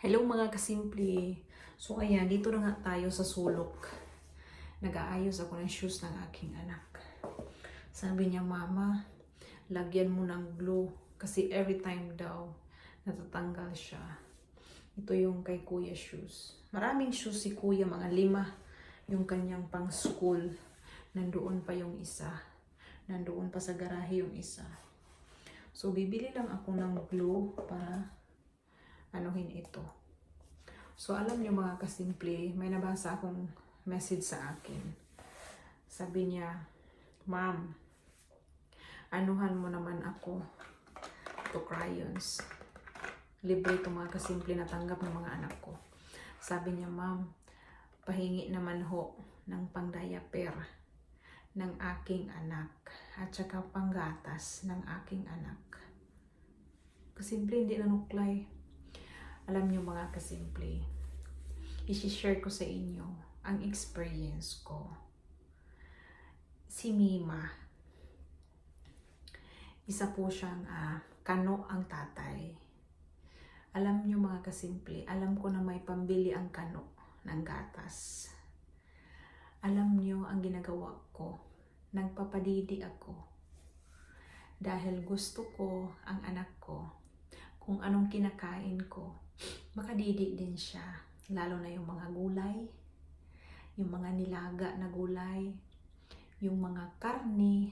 Hello mga kasimple. So ayan, dito na nga tayo sa sulok. Nag-aayos ako ng shoes ng aking anak. Sabi niya, Mama, lagyan mo ng glue. Kasi every time daw, natatanggal siya. Ito yung kay Kuya shoes. Maraming shoes si Kuya, mga lima. Yung kanyang pang school. Nandoon pa yung isa. Nandoon pa sa garahe yung isa. So, bibili lang ako ng glue para anuhin ito. So, alam niyo mga kasimple, may nabasa akong message sa akin. Sabi niya, Ma'am, anuhan mo naman ako to crayons. Libre ito mga kasimple na tanggap ng mga anak ko. Sabi niya, Ma'am, pahingi naman ho ng pang-diaper ng aking anak at saka panggatas ng aking anak. Kasimple, hindi nanuklay. Alam niyo mga kasimple, isi-share ko sa inyo ang experience ko. Si Mima, isa po siyang ah, kano ang tatay. Alam niyo mga kasimple, alam ko na may pambili ang kano ng gatas. Alam niyo ang ginagawa ko, nagpapadidi ako. Dahil gusto ko ang anak ko, kung anong kinakain ko, makadidi din siya. Lalo na yung mga gulay, yung mga nilaga na gulay, yung mga karni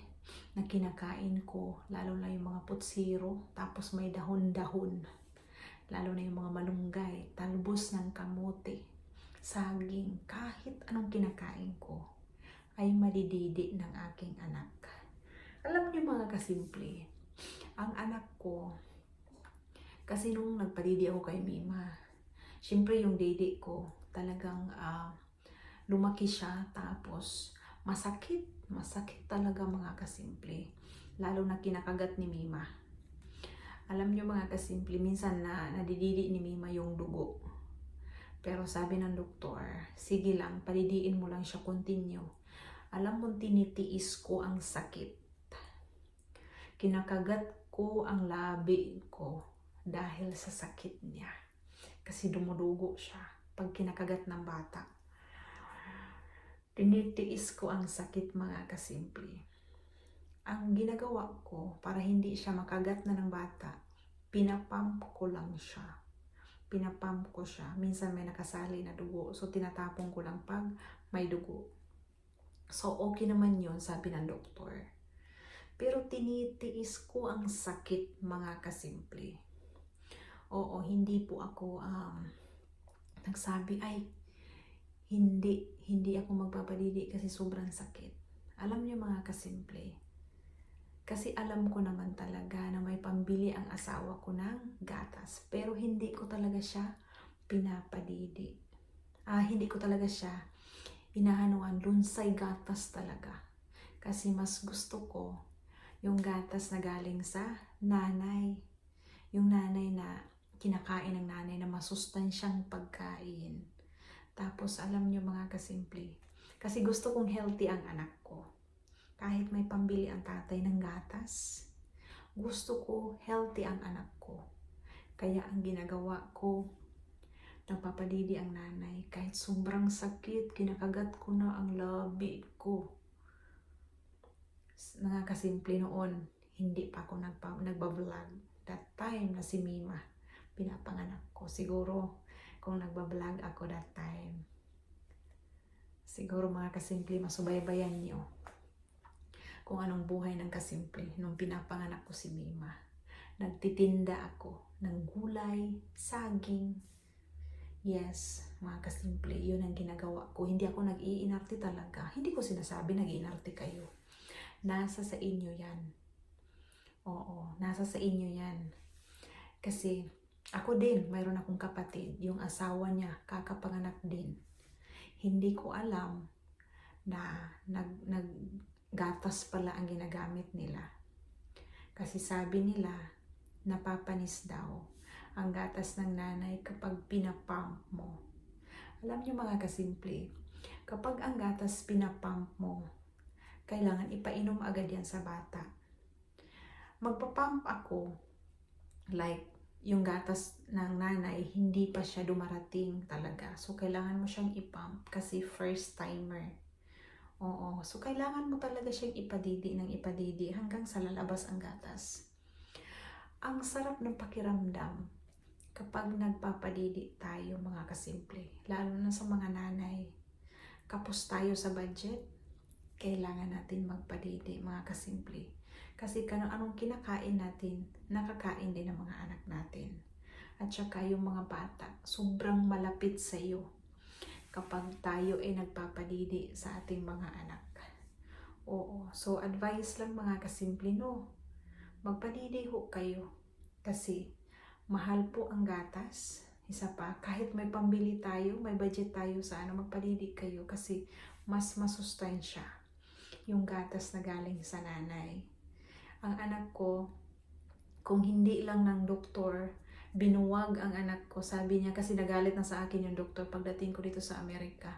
na kinakain ko, lalo na yung mga putsiro, tapos may dahon-dahon, lalo na yung mga malunggay, talbos ng kamote, saging, kahit anong kinakain ko, ay madididi ng aking anak. Alam niyo mga kasimple, ang anak ko, kasi nung nagpadidi ako kay Mima, syempre yung didi ko talagang ah, lumaki siya tapos masakit, masakit talaga mga kasimple. Lalo na kinakagat ni Mima. Alam niyo mga kasimple, minsan na nadididi ni Mima yung dugo. Pero sabi ng doktor, sige lang, padidiin mo lang siya continue. Alam mo, tinitiis ko ang sakit. Kinakagat ko ang labi ko dahil sa sakit niya. Kasi dumudugo siya pag kinakagat ng bata. Tinitiis ko ang sakit mga kasimple. Ang ginagawa ko para hindi siya makagat na ng bata, pinapump ko lang siya. Pinapump ko siya. Minsan may nakasali na dugo, so tinatapon ko lang pag may dugo. So okay naman yun, sabi ng doktor. Pero tinitiis ko ang sakit mga kasimple. Oo, hindi po ako um, nagsabi, ay, hindi, hindi ako magpapadidi kasi sobrang sakit. Alam niyo mga kasimple, kasi alam ko naman talaga na may pambili ang asawa ko ng gatas. Pero hindi ko talaga siya pinapadidi. Ah, hindi ko talaga siya inahanuan lunsay gatas talaga. Kasi mas gusto ko yung gatas na galing sa nanay. Yung nanay na kinakain ng nanay na masustansyang pagkain. Tapos alam nyo mga kasimple, kasi gusto kong healthy ang anak ko. Kahit may pambili ang tatay ng gatas, gusto ko healthy ang anak ko. Kaya ang ginagawa ko, nagpapadidi ang nanay. Kahit sobrang sakit, kinakagat ko na ang labi ko. Mga kasimple noon, hindi pa ako nagpa, nagbablog. That time na si Mima, pinapanganak ko. Siguro, kung nagbablog ako that time, siguro mga kasimple, masubaybayan niyo kung anong buhay ng kasimple nung pinapanganak ko si Mima. Nagtitinda ako ng gulay, saging. Yes, mga kasimple, yun ang ginagawa ko. Hindi ako nag-iinarte talaga. Hindi ko sinasabi nag-iinarte kayo. Nasa sa inyo yan. Oo, nasa sa inyo yan. Kasi ako din, mayroon akong kapatid, yung asawa niya, kakapanganak din. Hindi ko alam na nag, nag, gatas pala ang ginagamit nila. Kasi sabi nila, napapanis daw ang gatas ng nanay kapag pinapump mo. Alam niyo mga kasimple, kapag ang gatas pinapump mo, kailangan ipainom agad yan sa bata. Magpapump ako like yung gatas ng nanay, hindi pa siya dumarating talaga. So, kailangan mo siyang ipump kasi first timer. Oo. So, kailangan mo talaga siyang ipadidi ng ipadidi hanggang sa lalabas ang gatas. Ang sarap ng pakiramdam kapag nagpapadidi tayo mga kasimple. Lalo na sa mga nanay. Kapos tayo sa budget, kailangan natin magpadidi mga kasimple. Kasi kano anong kinakain natin, nakakain din ng mga anak natin. At saka yung mga bata, sobrang malapit sa iyo kapag tayo ay nagpapadidi sa ating mga anak. Oo, so advice lang mga kasimple no, magpadidi ho kayo. Kasi mahal po ang gatas. Isa pa, kahit may pambili tayo, may budget tayo sa ano, magpadidi kayo kasi mas masustansya yung gatas na galing sa nanay. Ang anak ko, kung hindi lang ng doktor, binuwag ang anak ko. Sabi niya, kasi nagalit na sa akin yung doktor pagdating ko dito sa Amerika.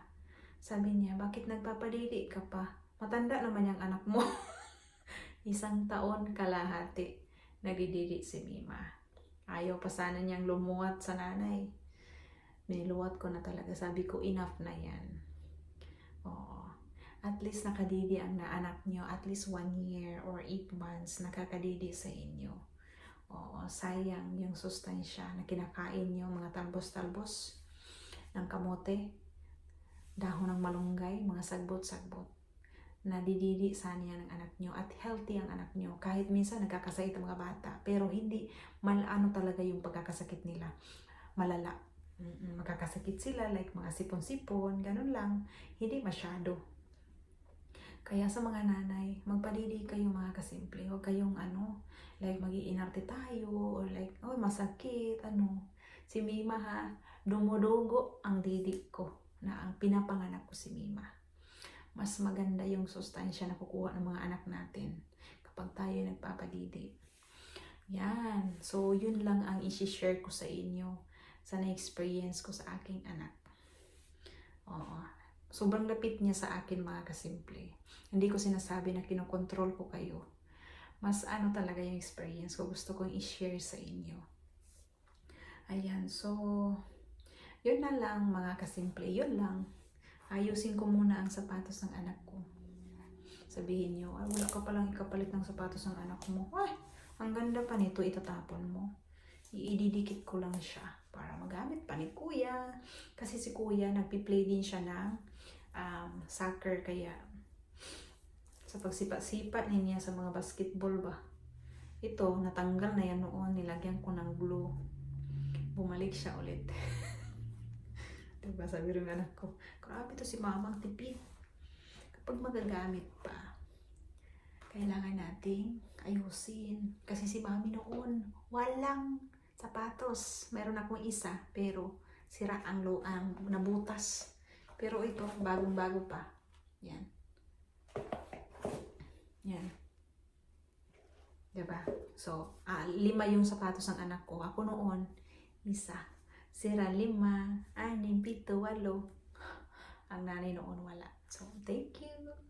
Sabi niya, bakit nagpapadidi ka pa? Matanda naman yung anak mo. Isang taon kalahati, nagdididi si Mima. Ayaw pa sana niyang lumuwat sa nanay. Biniluwat ko na talaga. Sabi ko, enough na yan. Oo. At least nakadidi ang naanak niyo. At least one year or eight months nakakadidi sa inyo. Oo, sayang yung sustansya na kinakain niyo, mga talbos-talbos ng kamote, dahon ng malunggay, mga sagbot-sagbot. Nadididi sana yan ng anak niyo at healthy ang anak niyo. Kahit minsan nagkakasakit ang mga bata, pero hindi malano talaga yung pagkakasakit nila. Malala. Mm-mm, Magkakasakit sila like mga sipon-sipon, ganun lang. Hindi masyado. Kaya sa mga nanay, magpadidi kayo mga kasimple. Huwag kayong ano, like magiinarte tayo, or like, oh masakit, ano. Si Mima ha, dumudugo ang didi ko na ang pinapanganak ko si Mima. Mas maganda yung sustansya na kukuha ng mga anak natin kapag tayo nagpapadidi. Yan. So, yun lang ang isi-share ko sa inyo sa na-experience ko sa aking anak. Oo. Sobrang lapit niya sa akin mga kasimple. Hindi ko sinasabi na kinokontrol ko kayo. Mas ano talaga yung experience ko. Gusto kong i-share sa inyo. Ayan. So, yun na lang mga kasimple. Yun lang. Ayusin ko muna ang sapatos ng anak ko. Sabihin nyo, ay wala ka palang ikapalit ng sapatos ng anak mo. Ay, ang ganda pa nito, itatapon mo. Iididikit ko lang siya para magamit pa ni kuya. Kasi si kuya, nagpi-play din siya ng um, soccer kaya sa pagsipa-sipa niya sa mga basketball ba. Ito, natanggal na yan noon, nilagyan ko ng glue. Bumalik siya ulit. diba, sabi rin anak ko, grabe to si mamang tipid. Kapag magagamit pa, kailangan nating ayusin. Kasi si mami noon, walang sapatos. Meron akong isa, pero sira ang loang nabutas. Pero ito, bagong-bago pa. Yan. Yan. Diba? So, ah, lima yung sapatos ng anak ko. Ako noon, isa. Sira lima, anim, pito, walo. Ang nanay noon wala. So, thank you.